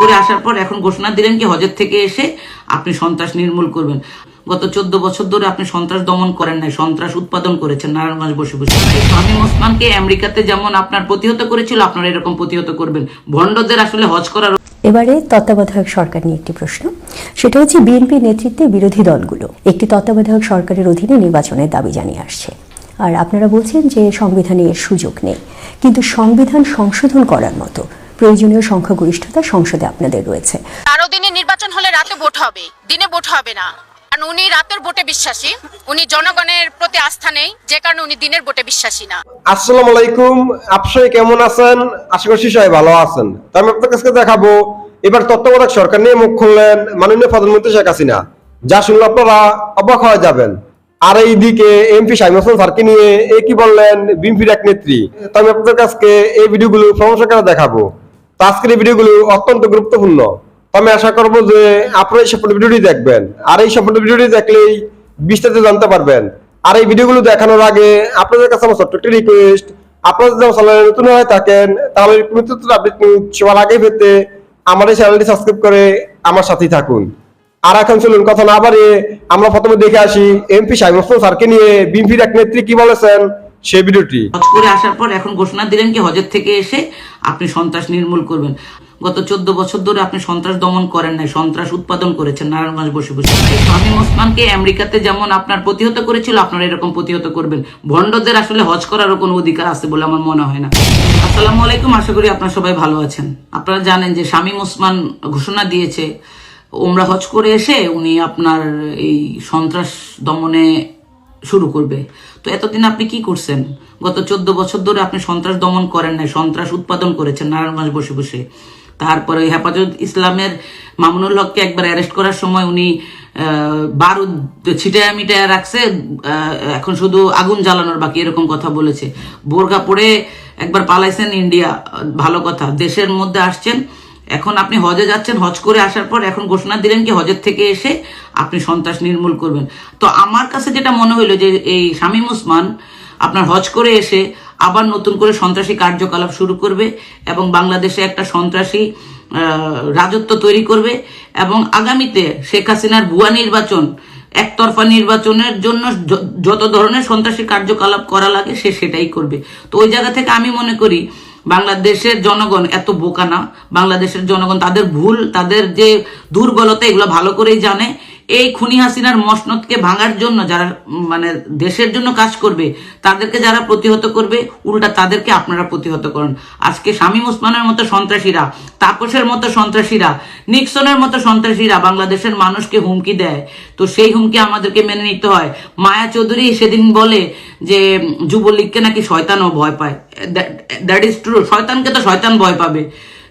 করে আসার পর এখন ঘোষণা দিলেন কি হজের থেকে এসে আপনি সন্ত্রাস নির্মূল করবেন। গত চোদ্দ বছর ধরে আপনি সন্ত্রাস দমন করেন নাই, সন্ত্রাস উৎপাদন করেছেন নারায়ণগঞ্জ বসে বসে। শামীম ওসমানকে আমেরিকাতে যেমন আপনার প্রতিহত করেছিল, আপনারা এরকম প্রতিহত করবেন। ভণ্ডদের আসলে হজ করার এবারে তত্ত্বাবধায়ক সরকার নিয়ে একটি প্রশ্ন। সেটা হচ্ছে বিএনপি নেতৃত্বে বিরোধী দলগুলো একটি তত্ত্বাবধায়ক সরকারের অধীনে নির্বাচনের দাবি জানিয়ে আসছে। আর আপনারা বলছেন যে সংবিধানে সুযোগ নেই। কিন্তু সংবিধান সংশোধন করার মতো প্রয়োজনীয় সংখ্যাগরিষ্ঠতা সংসদে আপনাদের রয়েছে। বারো দিনে নির্বাচন হলে রাতে ভোট হবে দিনে ভোট হবে না। কারণ উনি রাতের ভোটে বিশ্বাসী উনি জনগণের প্রতি আস্থা নেই যে কারণে উনি দিনের ভোটে বিশ্বাসী না। আসসালামু আলাইকুম আপসই কেমন আছেন? আশা করছি সবাই ভালো আছেন। তো আমি আপনার কাছে দেখাবো এবার তত্ত্বাবধায়ক সরকার নিয়ে মুখ খুললেন মাননীয় প্রধানমন্ত্রী শেখ হাসিনা। যা শুনলে আপনারা অবাক হয়ে যাবেন। আর এইদিকে এমপি শাহিম হাসান স্যারকে নিয়ে এ কি বললেন বিএনপির এক নেত্রী। তো আমি আপনাদের কাছে এই ভিডিওগুলো সমস্যা করে দেখাবো। আজকের এই ভিডিওগুলো অত্যন্ত গুরুত্বপূর্ণ। আমি আশা করব যে আপনারা এই সম্পূর্ণ ভিডিওটি দেখবেন। আর এই সম্পূর্ণ ভিডিওটি দেখলেই বিস্তারিত জানতে পারবেন। আর এই ভিডিওগুলো দেখানোর আগে আপনাদের কাছে আমার ছোট্ট একটি রিকোয়েস্ট আপনারা যদি আমার চ্যানেলে নতুন হয়ে থাকেন, তাহলে নতুন আপডেট সবার আগে পেতে আমার এই চ্যানেলটি সাবস্ক্রাইব করে আমার সাথেই থাকুন। আর এখন চলুন, কথা না বাড়িয়ে আমরা প্রথমে দেখে আসি এমপি সাহেব স্যারকে নিয়ে বিএনপির এক নেত্রী কি বলেছেন? সেই ভিডিওটি। হজ করে আসার পর এখন ঘোষণা দিলেন কি হজের থেকে এসে আপনি সন্ত্রাস নির্মূল করবেন। গত চোদ্দ বছর ধরে আপনি সন্ত্রাস দমন করেন নাই, সন্ত্রাস উৎপাদন করেছেন, নারায়ণগঞ্জ বসে বসে। শামীম ওসমানকে আমেরিকাতে যেমন আপনার প্রতিহত করেছিল, আপনারা এরকম প্রতিহত করবেন। ভণ্ডদের আসলে হজ করারও কোনো অধিকার আছে বলে আমার মনে হয় না। আসসালামু আলাইকুম, আশা করি আপনারা সবাই ভালো আছেন। আপনারা জানেন যে শামীম ওসমান ঘোষণা দিয়েছে, ওমরা হজ করে এসে উনি আপনার এই সন্ত্রাস দমনে শুরু করবে। তো এতদিন আপনি কি করছেন? গত চোদ্দ বছর ধরে আপনি সন্ত্রাস দমন করেন নাই, সন্ত্রাস উৎপাদন করেছেন নারায়ণগঞ্জ বসে বসে। তারপরে হেফাজত ইসলামের মামুনুল হককে একবার অ্যারেস্ট করার সময় উনি বারুদ ছিটায়া মিটায়া রাখছে এখন শুধু আগুন জ্বালানোর বাকি এরকম কথা বলেছে। বোরকা পরে একবার পালাইছেন ইন্ডিয়া, ভালো কথা। দেশের মধ্যে আসছেন এখন আপনি হজে যাচ্ছেন, হজ করে আসার পর এখন ঘোষণা দিলেন কি হজের থেকে এসে আপনি সন্ত্রাস নির্মূল করবেন। তো আমার কাছে যেটা মনে হইল যে এই শামীম ওসমান আপনার হজ করে এসে আবার নতুন করে সন্ত্রাসী কার্যকলাপ শুরু করবে এবং বাংলাদেশে একটা সন্ত্রাসী রাজত্ব তৈরি করবে এবং আগামীতে শেখ হাসিনার ভুয়া নির্বাচন, একতরফা নির্বাচনের জন্য যত ধরনের সন্ত্রাসী কার্যকলাপ করা লাগে সে সেটাই করবে। তো ওই জায়গা থেকে আমি মনে করি বাংলাদেশের জনগণ এত বোকা না। বাংলাদেশের জনগণ তাদের ভুল, তাদের যে দুর্বলতা, এগুলো ভালো করেই জানে। এই খুনি হাসিনার মসনদকে ভাঙার জন্য যারা মানে দেশের জন্য কাজ করবে, তাদেরকে যারা প্রতিহত করবে, উল্টা তাদেরকে আপনারা প্রতিহত করেন। আজকে শামীম ওসমানের মতো সন্ত্রাসীরা, তাপসের মতো সন্ত্রাসীরা, নিক্সনের মতো সন্ত্রাসীরা বাংলাদেশের মানুষকে হুমকি দেয়। তো সেই হুমকি আমাদেরকে মেনে নিতে হয়। মায়া চৌধুরী সেদিন বলে যে, যুবলীগকে নাকি শয়তানও ভয় পায়। দ্যাট ইজ ট্রু শয়তানকে তো শয়তান ভয় পাবে।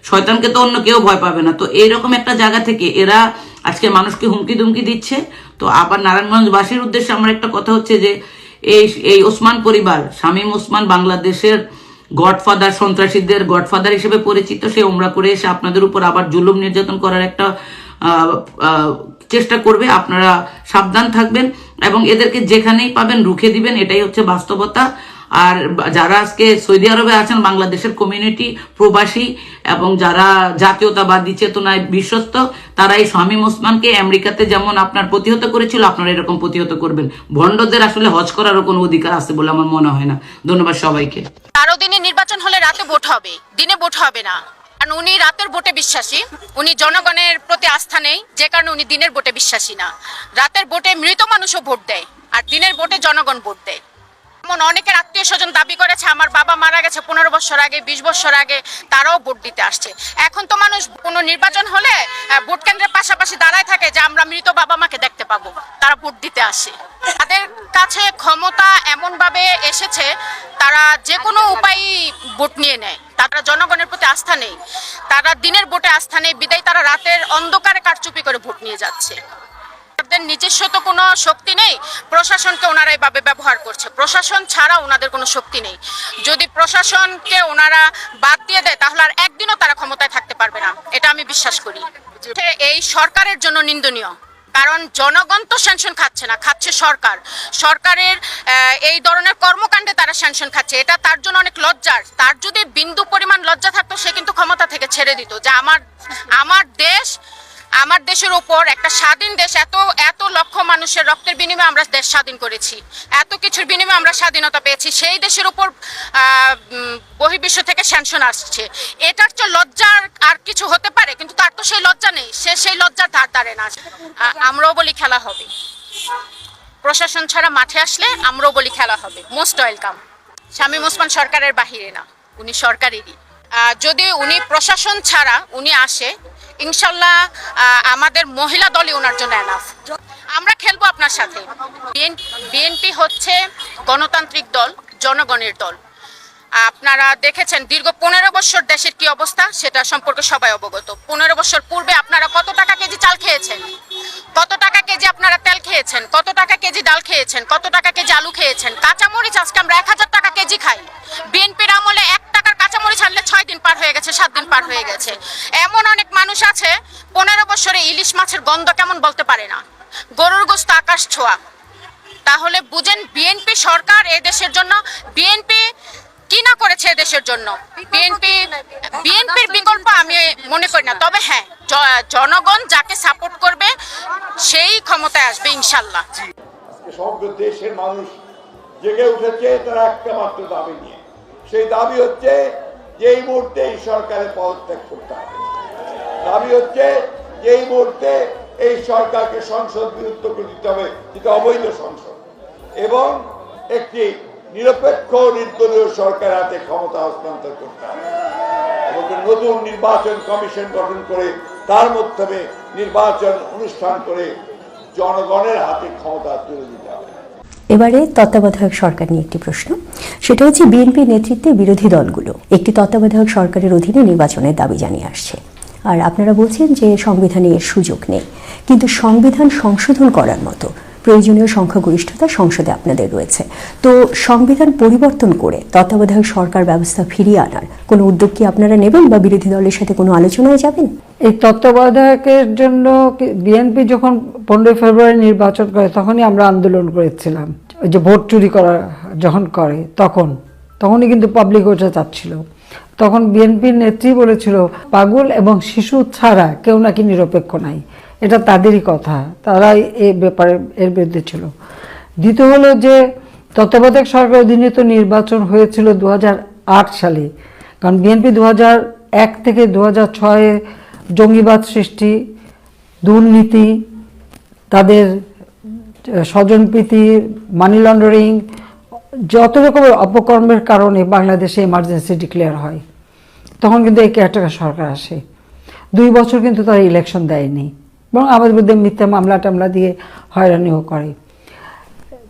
শয়তানকে তো অন্য কেউ ভয় পাবে না। তো এইরকম একটা জায়গা থেকে এরা আজকে মানুষকে হুমকি দুমকি দিচ্ছে। তো আবার নারায়ণগঞ্জবাসীর উদ্দেশ্যে আমার একটা কথা হচ্ছে যে, এই এই ওসমান পরিবার, শামীম ওসমান বাংলাদেশের গডফাদার, সন্ত্রাসীদের গডফাদার হিসেবে পরিচিত, সে ওমরা করে এসে আপনাদের উপর আবার জুলুম নির্যাতন করার একটা চেষ্টা করবে। আপনারা সাবধান থাকবেন এবং এদেরকে যেখানেই পাবেন রুখে দিবেন, এটাই হচ্ছে বাস্তবতা। আর যারা আজকে সৌদি আরবে আছেন, বাংলাদেশের কমিউনিটি প্রবাসী এবং যারা জাতীয়তাবাদী, চেতনায় বিশ্বস্ত তারা এই শামীম ওসমানকে আমেরিকাতে যেমন আপনার প্রতিহত করেছিল, আপনারা এরকম প্রতিহত করবেন। ভণ্ডদের আসলে হজ করারও কোনো অধিকার আছে বলে আমার মনে হয় না। ধন্যবাদ সবাইকে। বারো দিনে নির্বাচন হলে রাতে ভোট হবে, দিনে ভোট হবে না। কারণ উনি রাতের ভোটে বিশ্বাসী, উনি জনগণের প্রতি আস্থা নেই, যে কারণে উনি দিনের ভোটে বিশ্বাসী না। রাতের ভোটে মৃত মানুষও ভোট দেয়, আর দিনের ভোটে জনগণ ভোট দেয়। এমন অনেকের আত্মীয় স্বজন দাবি করেছে, আমার বাবা মারা গেছে পনেরো বছর আগে, বিশ বছর আগে, তারাও ভোট দিতে আসছে। এখন তো মানুষ কোনো নির্বাচন হলে ভোট কেন্দ্রের পাশাপাশি দাঁড়ায় থাকে যে আমরা মৃত বাবা মাকে দেখতে পাবো, তারা ভোট দিতে আসে। তাদের কাছে ক্ষমতা এমনভাবে এসেছে, তারা যে কোনো উপায় ভোট নিয়ে নেয়। তারা জনগণের প্রতি আস্থা নেই। তারা দিনের ভোটে আস্থা নেই, বিদায় তারা রাতের অন্ধকারে কারচুপি করে ভোট নিয়ে যাচ্ছে। তাদের নিজস্ব তো কোনো শক্তি নেই, প্রশাসনকে ওনারা এইভাবে ব্যবহার করছে। প্রশাসন ছাড়া ওনাদের কোনো শক্তি নেই। যদি প্রশাসনকে ওনারা বাদ দিয়ে দেয়, তাহলে আর একদিনও তারা ক্ষমতায় থাকতে পারবে না। এটা আমি বিশ্বাস করি। এই সরকারের জন্য নিন্দনীয়। কারণ জনগণ তো স্যাংশন খাচ্ছে না, খাচ্ছে সরকার। সরকারের এই ধরনের কর্মকাণ্ডে তারা স্যাংশন খাচ্ছে। এটা তার জন্য অনেক লজ্জার। তার যদি বিন্দু পরিমাণ লজ্জা থাকতো, সে কিন্তু ক্ষমতা থেকে ছেড়ে দিত। যে আমার আমার আমার দেশের উপর একটা স্বাধীন দেশ, এত এত লক্ষ মানুষের রক্তের বিনিময়ে আমরা দেশ স্বাধীন করেছি। এত কিছুর বিনিময়ে আমরা স্বাধীনতা পেয়েছি। সেই দেশের উপর বহির্বিশ্ব থেকে স্যাংশন আসছে। এটার চেয়ে লজ্জার আর কিছু হতে পারে? কিন্তু তার তো সেই লজ্জা নেই। সে সেই লজ্জার ধার ধারে না আমরাও বলি খেলা হবে। প্রশাসন ছাড়া মাঠে আসলে আমরাও বলি খেলা হবে। Most welcome. স্বামী ওসমান সরকারের বাহিরে না। উনি সরকারেরই। যদি উনি প্রশাসন ছাড়া উনি আসে ইনশাল্লাহ আমাদের মহিলা দলই ওনার জন্য এনাফ আমরা খেলব আপনার সাথে। বিএনপি হচ্ছে গণতান্ত্রিক দল, জনগণের দল। আপনারা দেখেছেন দীর্ঘ পনেরো বছর দেশের কি অবস্থা, সেটা সম্পর্কে সবাই অবগত। পনেরো বছর পূর্বে আপনারা কত টাকা কেজি চাল খেয়েছেন? কত টাকা কেজি আপনারা তেল খেয়েছেন? কত টাকা কেজি ডাল খেয়েছেন? কত টাকা কেজি আলু খেয়েছেন? কাঁচামরিচ আজকে আমরা এক হাজার টাকা কেজি খাই। বিএনপির আমলে এক টাকার কাঁচামরিচ আনলে ছয় দিন পার হয়ে গেছে সাত দিন পার হয়ে গেছে। এমন অনেক মানুষ আছে পনেরো বছরে ইলিশ মাছের গন্ধ কেমন বলতে পারে না। গরুর গোস্ত আকাশ ছোঁয়া। তাহলে বুঝেন বিএনপি সরকার এই দেশের জন্য বিএনপি কি না করেছে দেশের জন্য? বিএনপি বিএনপির বিকল্প আমি মনে করি না। তবে হ্যাঁ জনগণ যাকে সাপোর্ট করবে সেই ক্ষমতায় আসবে ইনশাল্লাহ। সমগ্র দেশের মানুষ জেগে উঠেছে তারা একটা মাত্র দাবি নিয়ে। সেই দাবি হচ্ছে যে এই মুহূর্তে এই সরকারের পদত্যাগ করতে হবে। দাবি হচ্ছে যে এই মুহূর্তে এই সরকারকে সংসদ বিরুদ্ধ করে দিতে হবে যেটা অবৈধ সংসদ। এবং একটি নিরপেক্ষ নির্দলীয় সরকার হাতে ক্ষমতা হস্তান্তর করতে হবে। এবং নতুন নির্বাচন কমিশন গঠন করে তার মাধ্যমে নির্বাচন অনুষ্ঠান করে জনগণের হাতে ক্ষমতা তুলে দিতে হবে। এবারে তত্ত্বাবধায়ক সরকার নিয়ে একটি প্রশ্ন। সেটা হচ্ছে, বিএনপি নেতৃত্বে বিরোধী দলগুলো একটি তত্ত্বাবধায়ক সরকারের অধীনে নির্বাচনের দাবি জানিয়ে আসছে। আর আপনারা বলছেন যে সংবিধানে এর সুযোগ নেই। কিন্তু সংবিধান সংশোধন করার মতো প্রয়োজনীয় সংখ্যাগরিষ্ঠতা সংসদে আপনাদের রয়েছে। তো সংবিধান পরিবর্তন করে তত্ত্বাবধায়ক সরকার ব্যবস্থা ফিরিয়ে আনার কোনো উদ্যোগ কি আপনারা নেবেন বা বিরোধী দলের সাথে কোনো আলোচনায় যাবেন? এই তত্ত্বাবধায়কের জন্য বিএনপি যখন পনেরোই ফেব্রুয়ারি নির্বাচন করে তখনই আমরা আন্দোলন করেছিলাম। ওই যে ভোট চুরি করা যখন করে তখন, তখনই কিন্তু পাবলিক ওটা চাচ্ছিল। তখন বিএনপির নেত্রী বলেছিল, পাগল এবং শিশু ছাড়া কেউ নাকি নিরপেক্ষ নাই। এটা তাদেরই কথা, তারাই এ ব্যাপারে, এর বিরুদ্ধে ছিল। দ্বিতীয় হলো যে, তত্ত্বাবধায়ক সরকার অধীনে তো নির্বাচন হয়েছিল দু হাজার আট সালে। কারণ বিএনপি দু এক থেকে দু হাজার ছয়ে জঙ্গিবাদ সৃষ্টি, দুর্নীতি, তাদের স্বজনপ্রীতি মানি লন্ডারিং যত রকমের অপকর্মের কারণে বাংলাদেশে এমার্জেন্সি ডিক্লেয়ার হয়, তখন কিন্তু এই কেয়ারটেকার সরকার আসে। দুই বছর কিন্তু তারা ইলেকশন দেয়নি। বরং আমাদের বিরুদ্ধে মিথ্যা মামলা টামলা দিয়ে হয়রানিও করে।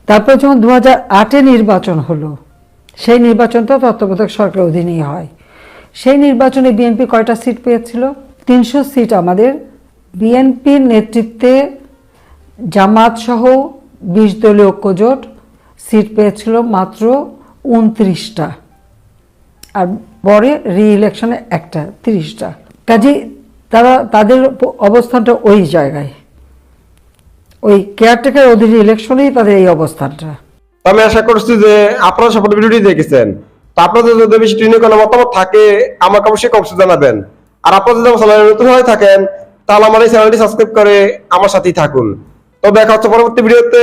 তারপর যখন দু হাজার আটে নির্বাচন হলো, সেই নির্বাচনটা তত্ত্বাবধায়ক সরকার অধীনেই হয়। সেই নির্বাচনে বিএনপি কয়টা সিট পেয়েছিল? তিনশো সিট আমাদের। বিএনপির নেতৃত্বে জামাত সহ বিশ দলীয় ঐক্যজোট সিট পেয়েছিল মাত্র উনত্রিশটা। আর পরে রি ইলেকশনে একটা, তিরিশটা। কাজে তারা, তাদের অবস্থানটা ওই জায়গায়। ওই কেয়ারটেকার অধীনে ইলেকশনেই তাদের এই অবস্থানটা। আমি আশা করছি যে আপনারা সকল ভিডিওটি দেখেছেন। তো আপনাদের যদি বেশি ট্রেনে কোনো মতামত থাকে, আমাকে অবশ্যই কমেন্টে জানাবেন। আর আপনারা যদি আমার চ্যানেলে নতুন হয়ে থাকেন, তাহলে আমার এই চ্যানেলটি সাবস্ক্রাইব করে আমার সাথেই থাকুন। তো দেখা হচ্ছে পরবর্তী ভিডিওতে।